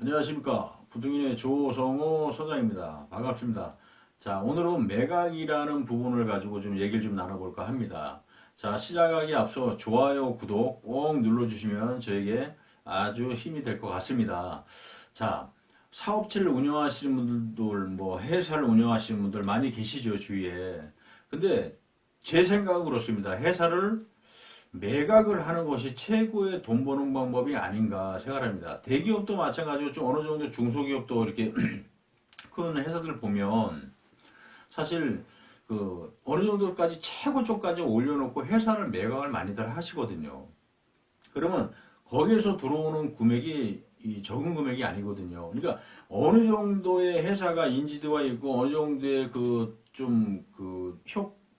안녕하십니까. 부동인의 조성호 소장입니다. 반갑습니다. 자, 오늘은 매각이라는 부분을 가지고 좀 얘기를 좀 나눠볼까 합니다. 자, 시작하기 앞서 좋아요, 구독 꼭 눌러주시면 저에게 아주 힘이 될 것 같습니다. 자, 사업체를 운영하시는 분들, 뭐 회사를 운영하시는 분들 많이 계시죠, 주위에. 근데 제 생각은 그렇습니다. 회사를 매각을 하는 것이 최고의 돈 버는 방법이 아닌가 생각합니다. 대기업도 마찬가지고 좀 어느 정도 중소기업도 이렇게 큰 회사들 보면 사실 그 어느 정도까지 최고조까지 올려놓고 회사를 매각을 많이들 하시거든요. 그러면 거기에서 들어오는 금액이 이 적은 금액이 아니거든요. 그러니까 어느 정도의 회사가 인지도가 있고 어느 정도의 그 좀그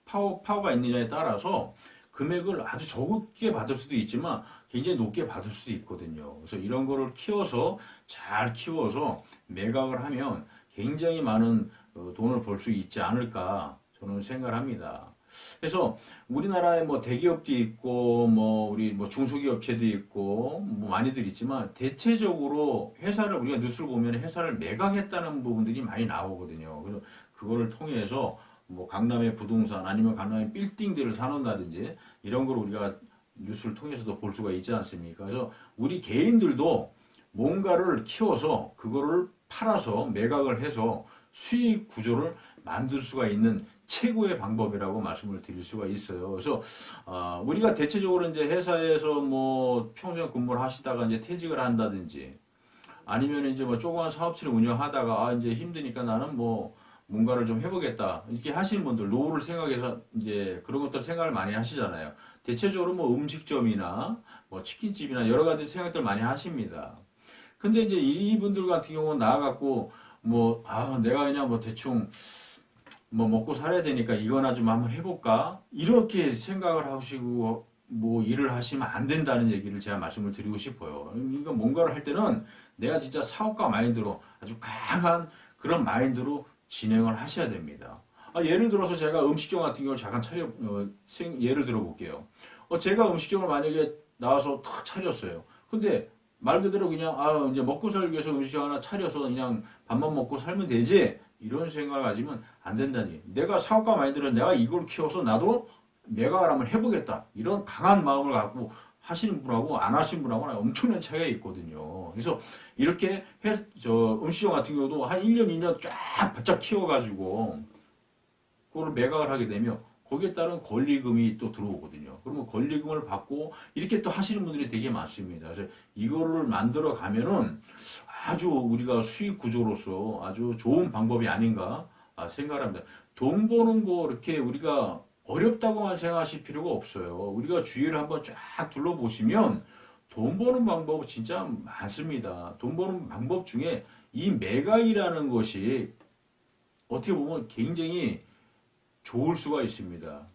파워 파워가 있느냐에 따라서 금액을 아주 적게 받을 수도 있지만 굉장히 높게 받을 수도 있거든요. 그래서 이런 거를 키워서 잘 키워서 매각을 하면 굉장히 많은 어, 돈을 벌 수 있지 않을까 저는 생각을 합니다. 그래서 우리나라에 뭐 대기업도 있고 뭐 우리 뭐 중소기업체도 있고 뭐 많이들 있지만 대체적으로 회사를 우리가 뉴스를 보면 회사를 매각했다는 부분들이 많이 나오거든요. 그래서 그거를 통해서 뭐 강남의 부동산 아니면 강남의 빌딩들을 사놓는다든지 이런 걸 우리가 뉴스를 통해서도 볼 수가 있지 않습니까? 그래서 우리 개인들도 뭔가를 키워서 그거를 팔아서 매각을 해서 수익 구조를 만들 수가 있는 최고의 방법이라고 말씀을 드릴 수가 있어요. 그래서 아, 우리가 대체적으로 이제 회사에서 뭐 평생 근무를 하시다가 이제 퇴직을 한다든지 아니면 이제 뭐 조그만 사업체를 운영하다가 아, 이제 힘드니까 나는 뭐 뭔가를 좀 해보겠다 이렇게 하시는 분들 노후를 생각해서 이제 그런 것들 생각을 많이 하시잖아요. 대체적으로 뭐 음식점이나 뭐 치킨집이나 여러 가지 생각들 많이 하십니다. 근데 이제 이분들 같은 경우는 나와갖고 뭐 아 내가 그냥 뭐 대충 뭐 먹고 살아야 되니까 이거나 좀 한번 해볼까 이렇게 생각을 하시고 뭐 일을 하시면 안 된다는 얘기를 제가 말씀을 드리고 싶어요. 그러니까 뭔가를 할 때는 내가 진짜 사업가 마인드로 아주 강한 그런 마인드로 진행을 하셔야 됩니다. 아, 예를 들어서 제가 음식점 같은 경우를 잠깐 차려 어, 생, 예를 들어 볼게요. 어, 제가 음식점을 만약에 나와서 탁 차렸어요. 근데 말 그대로 그냥 아 이제 먹고 살기 위해서 음식점 하나 차려서 그냥 밥만 먹고 살면 되지 이런 생각을 가지면 안 된다니. 내가 사업가 마인드는 내가 이걸 키워서 나도 매각을 한번 해보겠다 이런 강한 마음을 갖고 하시는 분하고 안 하시는 분하고는 엄청난 차이가 있거든요. 그래서 이렇게 해, 저 음식점 같은 경우도 한 1년, 2년 쫙 바짝 키워가지고 그거를 매각을 하게 되면 거기에 따른 권리금이 또 들어오거든요. 그러면 권리금을 받고 이렇게 또 하시는 분들이 되게 많습니다. 그래서 이거를 만들어 가면은 아주 우리가 수익 구조로서 아주 좋은 방법이 아닌가 아, 생각을 합니다. 돈 버는 거 이렇게 우리가 어렵다고만 생각하실 필요가 없어요. 우리가 주위를 한번 쫙 둘러보시면 돈 버는 방법 진짜 많습니다. 돈 버는 방법 중에 이 매각이라는 것이 어떻게 보면 굉장히 좋을 수가 있습니다.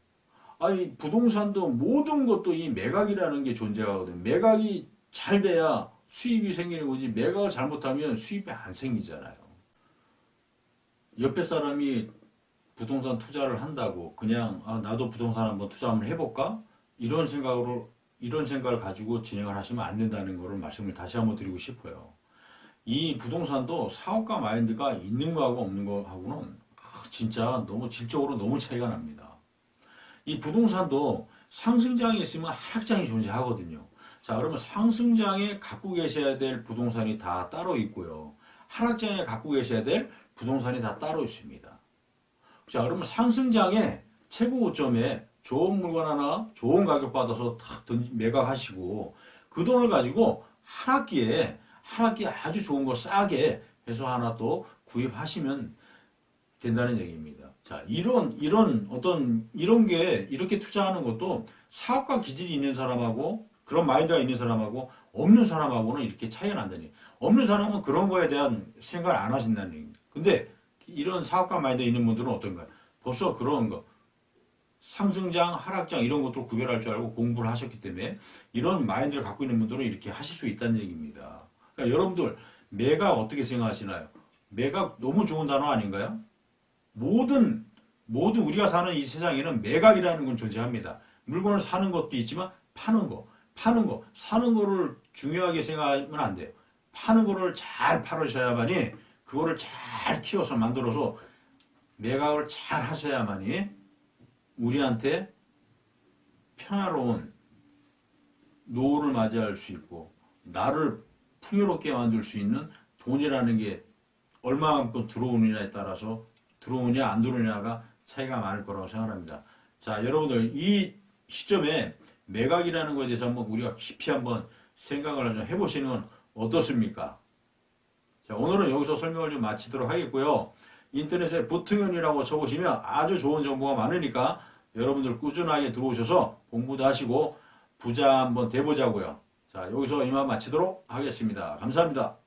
아니 부동산도 모든 것도 이 매각이라는 게 존재하거든요. 매각이 잘 돼야 수입이 생기는 거지 매각을 잘못하면 수입이 안 생기잖아요. 옆에 사람이 부동산 투자를 한다고 그냥 아, 나도 부동산 한번 투자 한번 해볼까 이런 생각으로 이런 생각을 가지고 진행을 하시면 안 된다는 것을 말씀을 다시 한번 드리고 싶어요. 이 부동산도 사업가 마인드가 있는 거하고 없는 거하고는 아, 진짜 너무 질적으로 너무 차이가 납니다. 이 부동산도 상승장이 있으면 하락장이 존재하거든요. 자, 그러면 상승장에 갖고 계셔야 될 부동산이 다 따로 있고요. 하락장에 갖고 계셔야 될 부동산이 다 따로 있습니다. 자, 그러면 상승장에 최고 고점에 좋은 물건 하나 좋은 가격 받아서 탁 던지 매각하시고 그 돈을 가지고 한 학기에 한 학기에 아주 좋은 거 싸게 해서 하나 또 구입하시면 된다는 얘기입니다. 자, 이런 이런 어떤 이런 게 이렇게 투자하는 것도 사업가 기질이 있는 사람하고 그런 마인드가 있는 사람하고 없는 사람하고는 이렇게 차이가 얘기. 없는 사람은 그런 거에 대한 생각을 안 하신다는 얘기입니다. 근데 이런 사업가 마인드 있는 분들은 어떤가요? 벌써 그런 거 상승장, 하락장 이런 것도 구별할 줄 알고 공부를 하셨기 때문에 이런 마인드를 갖고 있는 분들은 이렇게 하실 수 있다는 얘기입니다. 그러니까 여러분들 매각 어떻게 생각하시나요? 매각 너무 좋은 단어 아닌가요? 모든 모든 우리가 사는 이 세상에는 매각이라는 건 존재합니다. 물건을 사는 것도 있지만 파는 거, 파는 거, 사는 거를 중요하게 생각하면 안 돼요. 파는 거를 잘 팔으셔야만이 그거를 잘 키워서 만들어서 매각을 잘 하셔야만이 우리한테 평화로운 노후를 맞이할 수 있고 나를 풍요롭게 만들 수 있는 돈이라는 게 얼마만큼 들어오느냐에 따라서 들어오냐 안 들어오냐가 차이가 많을 거라고 생각합니다. 자 여러분들 이 시점에 매각이라는 것에 대해서 한번 우리가 깊이 한번 생각을 좀 해보시는 건 어떻습니까? 자 오늘은 여기서 설명을 좀 마치도록 하겠고요. 인터넷에 부통연이라고 쳐보시면 아주 좋은 정보가 많으니까 여러분들 꾸준하게 들어오셔서 공부도 하시고 부자 한번 돼보자고요. 자, 여기서 이만 마치도록 하겠습니다. 감사합니다.